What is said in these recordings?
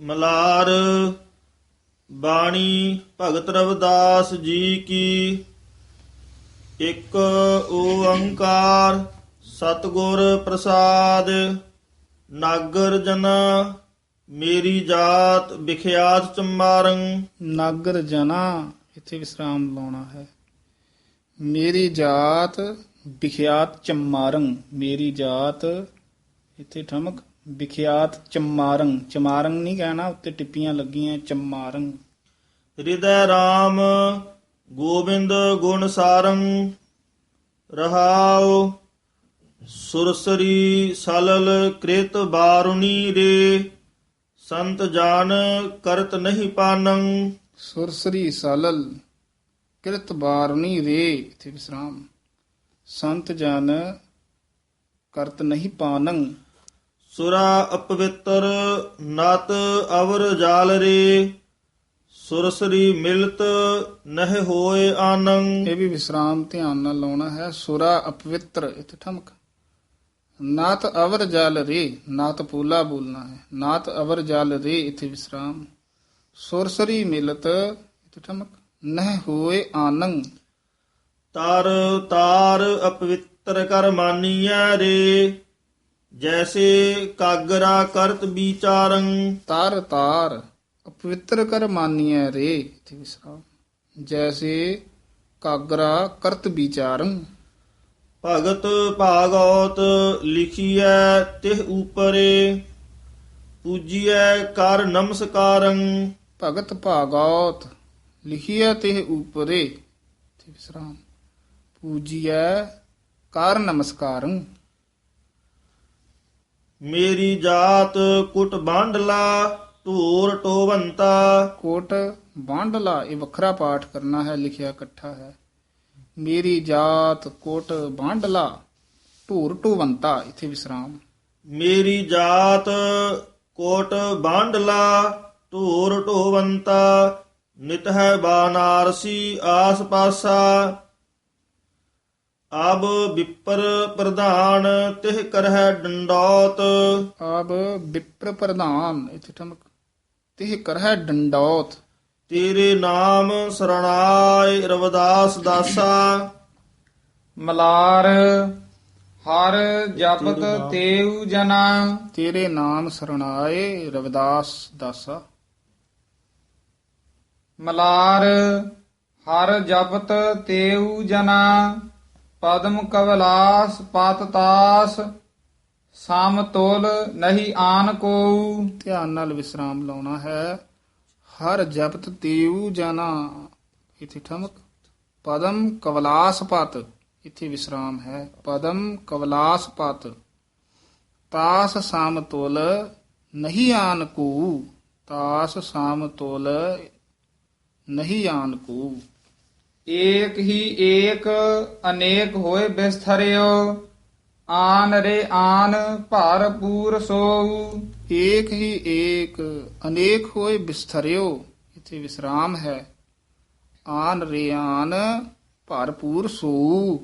ਮਲਾਰ ਬਾਣੀ ਭਗਤ ਰਵਿਦਾਸ ਜੀ ਕੀ। ਇੱਕ ਓੰਕਾਰ ਸਤਿਗੁਰ ਪ੍ਰਸਾਦ, ਨਾਗਰ ਜਨਾ ਮੇਰੀ ਜਾਤ ਵਿਖਿਆਤ ਚੰਮਾਰੰ ਨਾਗਰ ਜਨਾ, ਇੱਥੇ ਵਿਸਰਾਮ ਲਾਉਣਾ ਹੈ। ਮੇਰੀ ਜਾਤ ਵਿਖਿਆਤ ਚਮਾਰੰ ਮੇਰੀ ਜਾਤ, ਇੱਥੇ ਠਮਕ। ਵਿਖਿਆਤ ਚਮਾਰੰ ਚਮਾਰੰ ਨਹੀਂ ਕਹਿਣਾ ਉੱਤੇ ਟਿੱਪੀਆਂ ਲੱਗੀਆਂ ਚਮਾਰੰ ਹਿਰਦੈ RAM ਗੋਬਿੰਦ ਗੁਣ ਸਾਰੰ ਰਹਾਉ ਸੁਰਸਰੀ ਸਲਲ ਕ੍ਰਿਤ ਬਾਰੁਣੀ ਰੇ ਸੰਤ ਜਾਨ ਕਰਤ ਨਹੀਂ ਪਾਨੰ ਸੁਰਸਰੀ ਸਲਲ ਕਿਰਤ ਬਾਰਨੀ ਰੇ ਇੱਥੇ ਵਿਸਰਾਮ। ਸੰਤ ਜਨ ਕਰਤ ਨਹੀਂ ਪਾਨੰ ਸੁਰਾ ਅਪਵਿੱਤਰ ਨਤ ਅਵਰ ਜਾਲ ਰੇ ਸੁਰਸਰੀ ਮਿਲਤ ਨਹਿ ਹੋਏ ਆਨੰ ਇਹ ਵੀ ਵਿਸਰਾਮ ਧਿਆਨ ਨਾਲ ਲਾਉਣਾ ਹੈ। ਸੁਰਾ ਅਪਵਿੱਤਰ ਇੱਥੇ ਠਮਕ। ਨਾਤ ਅਵਰ ਜਲ ਰੇ ਨਾਤ ਪੂਲਾ ਬੋਲਣਾ ਹੈ। ਨਾਤ ਅਵਰ ਜਲ ਰੇ ਇੱਥੇ ਵਿਸਰਾਮ। ਸੁਰਸਰੀ ਮਿਲਤ ਇੱਥੇ ਠਮਕ। ਨਹਿ ਹੋਏ ਆਨੰ ਤਰ ਤਾਰ ਅਪਵਿੱਤਰ ਕਰ ਮਾਨੀਐ ਰੇ ਜੈਸੇ ਕਾਗਰਾ ਕਰਤ ਵਿਚਾਰੰ। ਤਾਰ ਤਾਰ ਅਪਵਿੱਤਰ ਕਰ ਮਾਨੀਐ ਰੇ। ਇੱਥੇ ਵਿਸਰਾਮ ਜੈਸੇ ਕਾਗਰਾ ਕਰਤ ਵਿਚਾਰੰ। ਭਗਤ ਭਾਗਵਤ ਲਿਖੀਐ ਤਿਹ ਉਪਰੇ ਪੂਜੀਐ ਕਰ ਨਮਸਕਾਰੰ। ਭਗਤ ਭਾਗਵਤ ਲਿਖਿਆ ਤੇ ਉਪਰੇ। ਤੇ ਵਿਸਰਾਮ ਪੂਜੀਐ ਕਰ ਨਮਸਕਾਰੰ। ਮੇਰੀ ਜਾਤ ਕੁਟ ਬਾਂਡਲਾ ਢੋਰ ਟੋਵੰਤਾ। ਕੋਟ ਬਾਂਡਲਾ ਇਹ ਵੱਖਰਾ ਪਾਠ ਕਰਨਾ ਹੈ ਲਿਖਿਆ ਇਕੱਠਾ ਹੈ। ਮੇਰੀ ਜਾਤ ਕੋਟ ਬਾਂਡਲਾ ਢੂਰ ਢੂਵੰਤਾ ਇੱਥੇ ਵਿਸਰਾਮ। ਮੇਰੀ ਜਾਤ ਕੋਟ ਬਾਂਡਲਾ ਢੋਰ ਢੋਵੰਤਾ ਨਿਤ ਹੈ ਬਾਨਾਰਸੀ ਆਸ ਪਾਸਾ ਅਬ ਵਿਪਰ ਪ੍ਰਧਾਨ ਤਿਹ ਕਰਹਿ ਡੰਡੌਤ। ਆਬ ਵਿਪਰ ਪ੍ਰਧਾਨ ਇੱਥੇ ਠਮਕ ਤੇ ਕਰਹਿ ਡੰਡੌਤ। ਤੇਰੇ ਨਾਮ ਸਰਣਾਏ ਰਵਿਦਾਸ ਦਾਸਾ। ਮਲਾਰ ਹਰ ਜਪਤ ਤੇਉ ਜਨਾ। ਤੇਰੇ ਨਾਮ ਸਰਣਾਏ ਰਵਿਦਾਸ ਦਾਸਾ। ਮਲਾਰ ਹਰ ਜਪਤ ਤੇਉ ਜਨਾ। ਪਦਮ ਕਵਲਾਸ ਪਤ ਤਾਸ, ਸਮ ਤੋਲ ਨਹੀਂ ਆਨ ਕੋ ਧਿਆਨ ਨਾਲ ਵਿਸਰਾਮ ਲਾਉਣਾ ਹੈ। ਹਰ ਜਪਤ ਤੇਉ ਜਾਣਾ ਇਥੇ ਠਮਕ। ਪਦਮ ਕਵਲਾਸ ਪਤ। ਇਥੇ ਵਿਸਰਾਮ ਹੈ। ਪਦਮ ਕਵਲਾਸ ਪਤ। ਤਾਸ ਸਾਮ ਤੁਲ ਨਹੀਂ ਆਨ ਕੂ ਤਾਸ ਸਾਮ ਤੁਲ ਨਹੀਂ ਆਨ ਕੂ ਏਕ ਹੀ ਏਕ, ਅਨੇਕ ਹੋਏ ਬਿਸਥਰਿਓ, ਆਨ ਰੇ ਆਨ ਭਰ ਪੂਰ ਸੋਊ ਏਕ ਹੀ ਏਕ, ਅਨੇਕ ਹੋਏ ਬਿਸਥਰਿਓ, ਇਥੇ ਵਿਸਰਾਮ ਹੈ। ਆਨ ਰੇ ਰਿਆਨ ਭਰਪੂਰ ਸੋ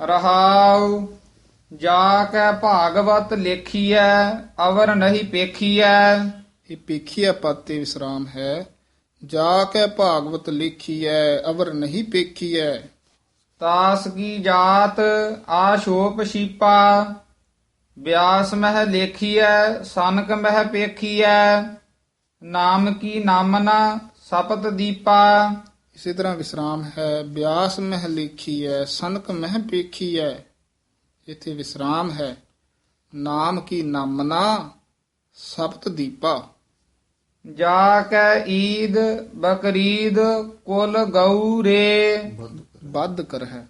ਰਹਾਉ, ਜਾ ਕੈ ਭਾਗਵਤ ਲੇਖੀਐ, ਅਵਰ ਨਹੀਂ ਪੇਖੀਐ। ਇਹ ਪੇਖੀਆ ਤੇ ਵਿਸਰਾਮ ਹੈ। ਜਾ ਕੇ ਭਾਗਵਤ ਲਿਖੀਐ, ਅਵਰ ਨਹੀਂ ਪੇਖੀਐ। ਤਾਸ ਕੀ ਜਾਤ, ਆਸ਼ੋਪ ਸ਼ੀਪਾ ਵਿਆਸ ਮਹਿ ਲੇਖੀਐ, ਸਨਕ ਮਹਿ ਪੇਖੀਐ। ਨਾਮ ਕੀ ਨਾਮਨਾ, ਸਪਤ ਦੀਪਾ। ਇਸੇ ਤਰ੍ਹਾਂ ਵਿਸਰਾਮ ਹੈ, ਬਿਆਸ ਮਹਿ ਲਿਖੀਐ, ਸਨਕ ਮਹਿ ਪੇਖੀਐ। ਇੱਥੇ ਵਿਸਰਾਮ ਹੈ, ਨਾਮ ਕੀ ਨਾਮਨਾ, ਸਪਤ ਦੀਪਾ। ਜਾ ਕੈ ਈਦ ਬਕਰੀਦ ਕੁਲ ਗਊ ਰੇ ਬੱਧ ਕਰ ਹੈ।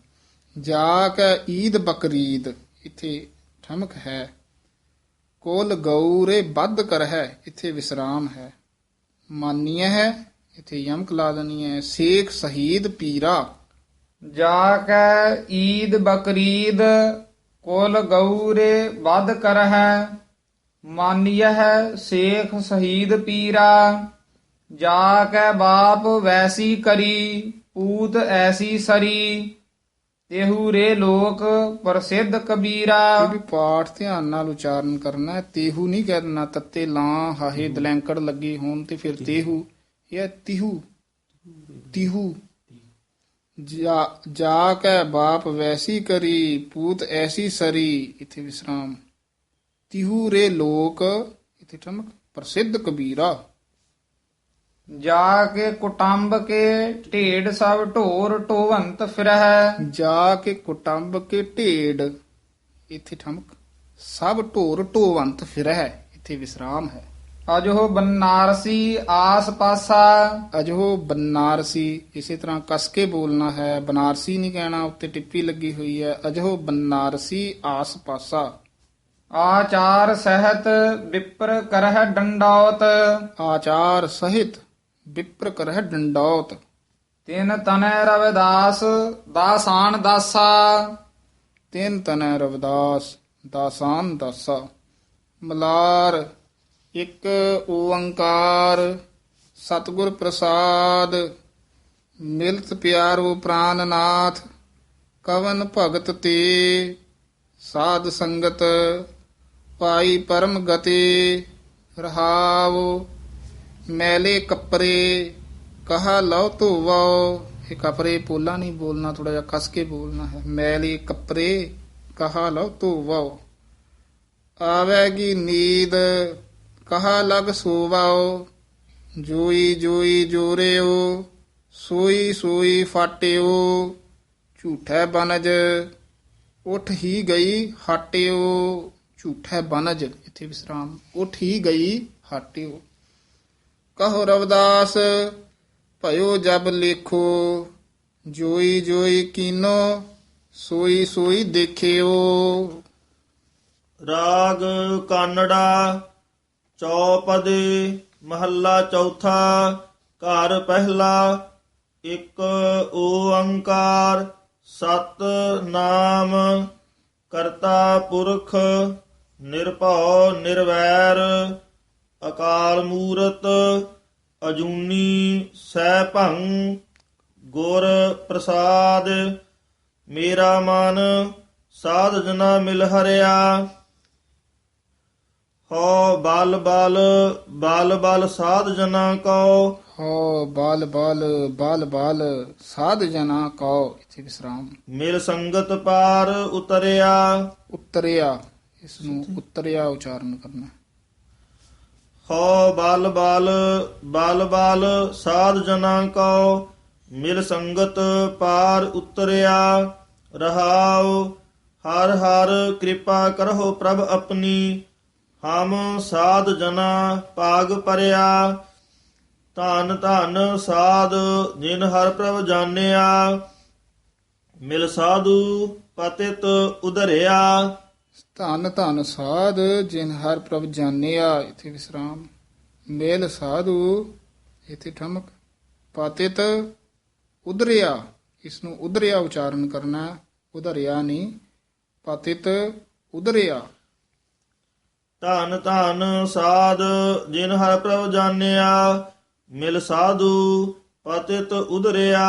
ਜਾ ਕੇ ਈਦ ਬਕਰੀਦ ਇੱਥੇ ਠਮਕ ਹੈ। ਕੋਲ ਗਊਰੇ ਬੱਧ ਕਰ ਹੈ ਇੱਥੇ ਵਿਸਰਾਮ ਹੈ। ਮਾਨੀਏ ਹੈ ਇੱਥੇ ਯਮਕ ਲਾ ਦੇਣੀ ਹੈ। ਸੇਖ ਸ਼ਹੀਦ ਪੀਰਾ। ਜਾ ਕੈ ਈਦ ਬਕਰੀਦ ਕੁਲ ਗਊ ਰੇ ਵਧ ਕਰਹਿ ਮਾਨੀਐ ਸੇਖ ਸ਼ਹੀਦ ਪੀਰਾ ਜਾ ਕੈ ਬਾਪ ਵੈਸੀ ਕਰੀ ਪੂਤ ਐਸੀ ਸਰੀ। ਤੇਹੂ ਰੇ ਲੋਕ ਪ੍ਰਸਿੱਧ ਕਬੀਰਾ। ਇਹ ਵੀ ਪਾਠ ਧਿਆਨ ਨਾਲ ਉਚਾਰਨ ਕਰਨਾ ਹੈ। ਤੇਹੂ ਨਹੀਂ ਦੇਣਾ ਤੱਤੇ ਲਾਂ ਹਾਹੇ ਦਲੈਂਕੜ ਲੱਗੀ ਹੋਣ ਤੇ ਫਿਰ ਤੇਹੂ। ਇਹ ਤਿਹੂ। ਤਿਹੂ। ਜਾ ਜਾ ਕੇ ਬਾਪ ਵੈਸੀ ਕਰੀ ਪੂਤ ਐਸੀ ਸਰੀ। ਇਥੇ ਵਿਸਰਾਮ। ਤਿਹੂ ਰੇ ਲੋਕ ਇਥੇ ਠਮਕ ਪ੍ਰਸਿੱਧ ਕਬੀਰਾ। ਜਾ ਕੇ ਕੁਟੰਬ ਕੇ ਢੇਡ ਸਭ ਢੋਰ ਢੋਵੰਤ ਫਿਰਹਿ। ਜਾ ਕੇ ਕੁਟੰਬ ਕੇ ਢੇਡ ਇਥੇ ਠਮਕ ਸਭ ਢੋਰ ਢੋਵੰਤ ਫਿਰਹਿ ਇਥੇ ਵਿਸਰਾਮ ਹੈ। ਅਜੋ ਬਨਾਰਸੀ ਆਸ ਪਾਸਾ। ਅਜੋ ਬਨਾਰਸੀ ਇਸੇ ਤਰ੍ਹਾਂ ਕਸ ਕੇ ਬੋਲਣਾ ਹੈ ਬਨਾਰਸੀ ਨਹੀਂ ਕਹਿਣਾ ਉੱਤੇ ਟਿੱਪੀ ਲੱਗੀ ਹੋਈ ਹੈ ਅਜੋ ਬਨਾਰਸੀ ਆਸ ਪਾਸਾ। ਆਚਾਰ ਸਹਿਤ ਵਿਪਰ ਕਰਹਿ ਡੰਡੌਤ। ਆਚਾਰ ਸਹਿਤ ਵਿਪਰ ਕਰਹਿ ਡੰਡੌਤ। ਤਿਨ ਤਨੈ ਰਵਿਦਾਸ ਦਾਸਾਨ ਦਾਸਾ। ਤਿੰਨ ਤਨੈ ਰਵਿਦਾਸ ਦਾਸਾਨ ਦਾਸਾ। ਮਲਾਰ ਇੱਕ ਓੰਕਾਰ। ਸਤਿਗੁਰ ਪ੍ਰਸਾਦ ਮਿਲਤ ਪਿਆਰੋ ਪ੍ਰਾਨਨਾਥ। ਕਵਨ ਭਗਤ ਤੇ ਸਾਧ ਸੰਗਤ। ਪਾਈ ਪਰਮ ਗਤੀ ਰਹਾਵ ਮੈਲੇ ਕੱਪੜੇ ਕਹਾ ਲਉ ਧੋਵੋ ਇਹ ਕੱਪੜੇ ਪੋਲਾ ਨਹੀਂ ਬੋਲਣਾ ਥੋੜਾ ਜਿਹਾ ਕਸ ਕੇ ਬੋਲਣਾ ਹੈ। ਮੈਲੇ ਕੱਪੜੇ ਕਹਾ ਲਉ ਧੋਵੋ ਆਵੇਗੀ ਨੀਂਦ, ਕਹਾ ਲਗ ਸੋਵਾਓ। ਜੋਈ ਜੋਈ, ਜੋਰਿਓ, ਸੋਈ ਸੋਈ ਫਾਟਿਓ। ਝੂਠੈ ਬਨਜ, ਉਠ ਹੀ ਗਈ ਹਟਿਓ। ਝੂਠੈ ਬਨਜ, ਇੱਥੇ ਵਿਸਰਾਮ। ਉਠੀ ਗਈ ਹਟਿਓ ਕਹੋ ਰਵਦਾਸ, ਭਇਓ ਜਬ ਲੇਖੋ, ਜੋਈ ਜੋਈ ਕੀਨੋ, ਸੋਈ ਸੋਈ ਦੇਖਿਓ। ਰਾਗ ਕਾਨੜਾ, ਚੌਪਦੇ, ਮਹੱਲਾ ਚੌਥਾ, ਘਰ ਪਹਿਲਾ, ਇੱਕ ਓੰਕਾਰ, ਸਤ ਨਾਮ, ਕਰਤਾ ਪੁਰਖ ਨਿਰਭਉ ਨਿਰਵੈਰ ਅਕਾਲ ਮੂਰਤ ਅਜੂਨੀ ਸੈਭੰ ਗੁਰ ਪ੍ਰਸਾਦ ਮੇਰਾ ਮਨ ਸਾਧ ਜਨਾ ਮਿਲ ਹਰਿਆ। ਹੋ ਬਲ ਬਲ ਬਲ ਬਲ ਸਾਧ ਜਨਾ ਕਉ। ਹੋ ਬਾਲ ਬਾਲ ਬਾਲ ਬਾਲ ਸਾਧ ਜਨਾ ਕਉ। ਇੱਥੇ ਵਿਸਰਾਮ ਮਿਲ ਸੰਗਤ ਪਾਰ ਉਤਰਿਆ। ਉਤਰਿਆ। ਇਸ ਨੂੰ ਉਤਰਿਆ ਉਚਾਰਨ ਕਰਨਾ। ਹੋ ਬਲ ਬਲ ਬਲ ਬਲ, ਸਾਧ ਜਨਾ ਕਉ, ਮਿਲ ਸੰਗਤ ਪਾਰ ਉਤਰਿਆ, ਰਹਾਉ, ਹਰ ਹਰ ਕਿਰਪਾ ਕਰੋ ਪ੍ਰਭ ਆਪਣੀ, ਹਮ ਸਾਧ ਜਨਾ ਭਾਗ ਪਰਿਆ। ਧਨ ਧਨ ਸਾਧ, ਜਿਨ ਹਰ ਪ੍ਰਭ ਜਾਣਿਆ, ਮਿਲ ਸਾਧੂ ਪਤਿਤ ਉਧਰਿਆ। ਧੰਨ ਧੰਨ ਸਾਧ ਜਿਨ ਹਰ ਪ੍ਰਭ ਜਾਣਿਆ ਇਥੇ ਵਿਸਰਾਮ। ਮੇਲ ਸਾਧੂ ਇਥੇ ਠਮਕ। ਪਾਤਿਤ ਉਧਰਿਆ ਇਸ ਨੂੰ ਉਧਰਿਆ ਉਚਾਰਨ ਕਰਨਾ ਉਧਰਿਆ ਨਹੀਂ ਪਾਤਿਤ ਉਧਰਿਆ। ਧੰਨ ਧੰਨ ਸਾਧ ਜਿਨ ਹਰ ਪ੍ਰਭ ਜਾਣਿਆ ਮਿਲ ਸਾਧੂ ਪਤਿਤ ਉਧਰਿਆ।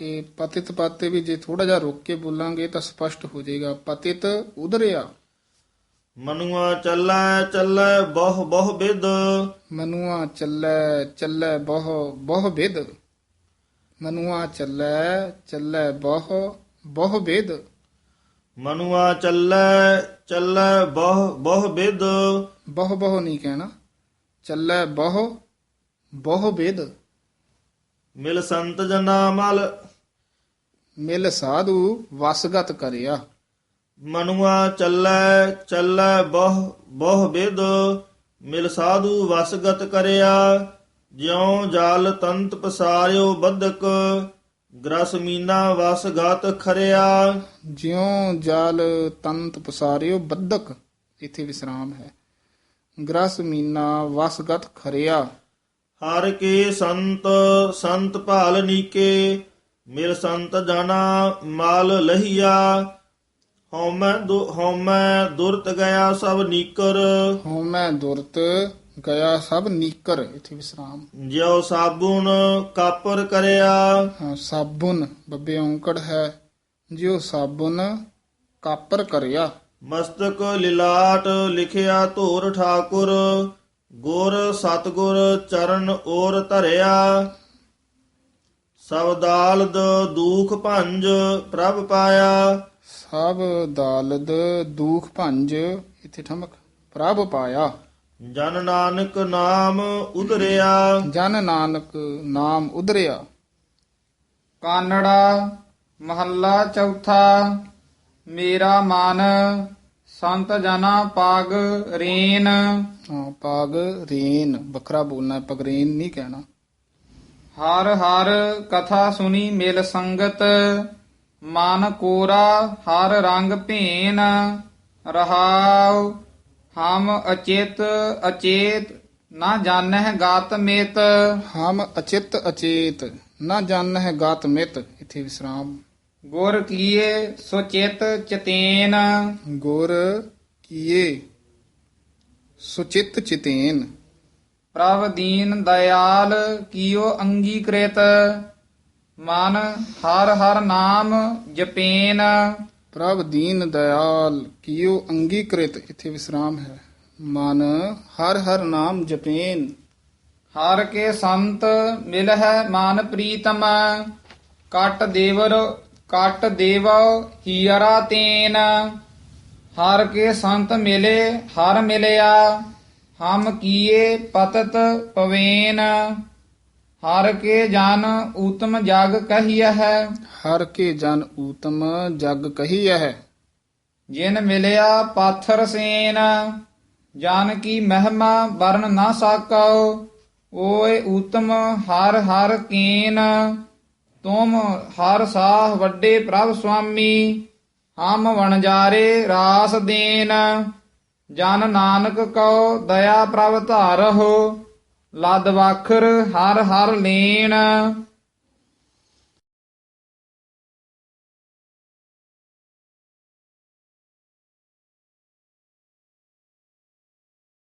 ਇਹ ਪਤਿਤ ਪਾਤੇ ਵੀ ਜੇ ਥੋੜਾ ਜਿਹਾ ਰੋਕ ਕੇ ਬੋਲਾਂਗੇ ਤਾਂ ਸਪਸ਼ਟ ਹੋ ਜਾਏਗਾ। ਪਤਿਤ ਉਧਰਿਆ। ਮਨੁਆ ਚੱਲੈ ਚੱਲੈ ਬਹੁ ਬਹੁ ਬਿਦ। ਮਨੁਆ ਚੱਲੈ ਚੱਲੈ ਬਹੁ ਬਹੁ ਵਿਦ ਮਨੁਆ ਚੱਲੈ ਚੱਲੈ ਬਹੁ ਬਹੁ ਵਿਦ ਮਨੁਆ ਚੱਲੈ ਚੱਲੈ ਬਹੁ ਬਹੁ ਬਿਦ। ਬਹੁ ਬਹੁ ਨਹੀਂ ਕਹਿਣਾ। ਚੱਲੈ ਬਹੁ ਬਹੁ ਵਿਦ ਮਿਲ ਸੰਤ ਜਨਾ ਮਲ। ਮਿਲ ਸਾਧੂ ਵਸਗਤ ਕਰਿਆ। ਮਨੁਆ ਚੱਲੈ ਚੱਲੈ ਬਹੁ ਬਹੁ ਬਿਦ ਮਿਲ ਸਾਧੂ ਵਸਗਤ ਕਰਿਆ। ਜਿਉ ਜਲ ਤੰਤ ਪਸਾਰਿਓ ਬਦਕ ਗ੍ਰਸ ਮੀਨਾ ਵਸਗਤ ਖਰਿਆ। ਜਿਉ ਜਲ ਤੰਤ ਪਸਾਰਿਓ ਬੱਦਕ ਇਥੇ ਵਿਸਰਾਮ ਹੈ। ਗ੍ਰਸ ਮੀਨਾ ਵਸਗਤ ਖਰਿਆ। ਹਰ ਕੇ ਸੰਤ ਸੰਤ ਭਾਲ ਨੀਕੇ ਮਿਲ ਸੰਤ ਜਾਣਾ ਮਾਲ ਲਹੀਆ। ਹਉਮੈ ਹਉਮੈ ਦੁਰਤ ਗਿਆ ਸਭ ਨੀਕਰ। ਹਉਮੈ ਦੁਰਤ ਗਿਆ ਸਭ ਨੀਕਰ ਇਥੇ ਵਿਸਰਾਮ। ਜਿਉ ਸਾਬੂਨ ਕਾਪਰ ਕਰਿਆ। ਹਾਂ, ਸਾਬੁਨ ਬੱਬੇ ਔਂਕੜ ਹੈ। ਜਿਉ ਸਾਬੁਨ ਕਾਪਰ ਕਰਿਆ। ਮਸਤਕ ਲਿਲਾਟ ਲਿਖਿਆ ਧੂਰ ਠਾਕੁਰ। ਗੁਰ ਸਤਗੁਰ ਚਰਨ ਔਰ ਧਰਿਆ। ਸਬਦਾਲਦ ਦੂਖ ਭੰਜ ਪ੍ਰਭ ਪਾਇਆ। ਸਭ ਦਾਲਦ ਦੂਖ ਭੰਜ ਇੱਥੇ ਠਮਕ ਪ੍ਰਭ ਪਾਇਆ। ਜਨ ਨਾਨਕ ਨਾਮ ਉਧਰਿਆ। ਜਨ ਨਾਨਕ ਨਾਮ ਉਧਰਿਆ। ਕਾਨੜਾ ਮਹੱਲਾ ਚੌਥਾ ਮੇਰਾ ਮਨ ਸੰਤ ਜਨਾ ਪਾਗ ਰੇਨ। ਹਾਂ ਪਾਗ ਰੇਨ ਵੱਖਰਾ ਬੋਲਣਾ ਪਗਰੇਨ ਨਹੀਂ ਕਹਿਣਾ। ਹਰ ਹਰ ਕਥਾ ਸੁਣੀ ਮਿਲ ਸੰਗਤ ਮਨ ਕੋਰਾ ਹਰ ਰੰਗ ਭੇਨ ਰਹਾਉ ਹਮ ਅਚੇਤ ਅਚੇਤ ਨਾ ਜਾਣਹਿ ਗਾਤ ਮਿਤ। ਹਮ ਅਚਿਤ ਅਚੇਤ ਨਾ ਜਾਣ ਹੈ ਗਾਤ ਮਿਤ। ਇੱਥੇ ਵਿਸਰਾਮ। ਗੁਰ ਕੀਏ ਸੋ ਚਿਤ ਚਤੇਨ। ਗੁਰ ਕੀਏ ਸੁਚਿਤ ਚਿਤੇਨ। ਪ੍ਰਭ ਦੀਨ ਦਇਆਲ ਕੀਓ ਅੰਗੀਕ੍ਰਿਤ। ਮਨ ਹਰ ਹਰ ਨਾਮ ਜਪੇਨ। ਪ੍ਰਭ ਦੀਨ ਦਇਆਲ ਕੀਓ ਅੰਗੀਕ੍ਰਿਤ ਇੱਥੇ ਵਿਸਰਾਮ ਹੈ। ਮਨ ਹਰ ਹਰ ਨਾਮ ਜਪੇਨ। ਹਰ ਕੇ ਸੰਤ ਮਿਲ ਹੈ ਮਾਨ ਪ੍ਰੀਤਮ ਕਟ ਦੇਵਰ ਕਟ ਦੇਵ ਹੀਰਾ ਤੇਨ। ਹਰ ਕੇ ਸੰਤ ਮਿਲੇ ਹਰ ਮਿਲਿਆ ਹਮ ਕੀਏ ਪਤਤ ਪਵੇਨ। ਹਰ ਕੇ ਜਨ ਊਤਮ ਜਗ ਕਹੀਐ ਹੈ। ਹਰ ਕੇ ਜਨ ਊਤਮ ਜਗ ਕਹੀਐ ਹੈ। ਜਿਨ ਮਿਲਿਆ ਪਾਥਰ ਸੇਨ ਜਾਨ ਕੀ ਮਹਿਮਾ ਵਰਨ ਨਾ ਸਾਕਉ ਓਏ ਊਤਮ ਹਰ ਹਰ ਕੀਨ ਤੁਮ ਹਰ ਸਾਹ ਵੱਡੇ ਪ੍ਰਭ ਸੁਆਮੀ ਹਮ ਵਣਜਾਰੇ ਰਾਸ ਦੇਨ ਜਨ ਨਾਨਕ ਕਉ ਦਇਆ ਪ੍ਰਭ ਧਾਰਹੁ। ਲਦ ਵਖਰ ਹਰ ਹਰ ਲੈਣ।